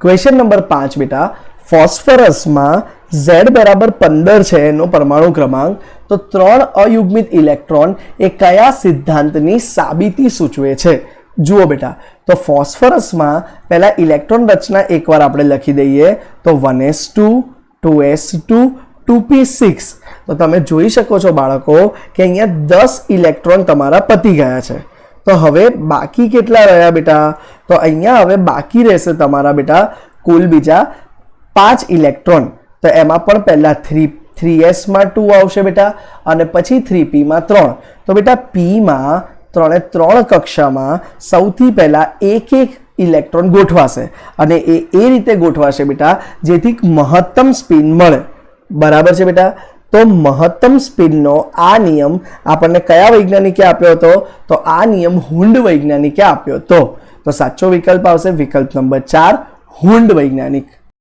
Question number પાંચ, બેટા. ફોસ્ફરસમાં Z બરાબર પંદર છે એનો પરમાણુ ક્રમાંક. તો ત્રણ અયુગ્મિત ઇલેક્ટ્રોન એ કયા સિદ્ધાંતની સાબિતી સૂચવે છે? જુઓ, બેટા. તો ફોસ્ફરસમાં પહેલાં ઇલેક્ટ્રોન રચના એકવાર આપણે લખી દઈએ. તો one S two two S two two P six. તો તમે જોઈ શકો છો બાળકો કે અહીંયા દસ ઇલેક્ટ્રોન તમારા પતી ગયા છે. તો હવે બાકી કેટલા રહ્યા બેટા? તો અહીંયા હવે બાકી રહેશે તમારા બેટા કુલ બીજા પાંચ ઇલેક્ટ્રોન. તો એમાં પણ પહેલાં થ્રી થ્રી એસમાં ટુ આવશે બેટા અને પછી થ્રી પીમાં ત્રણ. તો બેટા પીમાં ત્રણે ત્રણ કક્ષામાં સૌથી પહેલાં એક એક ઇલેક્ટ્રોન ગોઠવાશે. અને એ એ રીતે ગોઠવાશે બેટા જેથી મહત્તમ સ્પિન મળે. બરાબર છે બેટા? તો મહત્તમ સ્પિનનો આ નિયમ આપણને કયા વૈજ્ઞાનિકે આપ્યો હતો? તો આ નિયમ હુંડ વૈજ્ઞાનિકે આપ્યો હતો. તો સાચો વિકલ્પ આવશે વિકલ્પ નંબર ચાર, હુંડ વૈજ્ઞાનિક.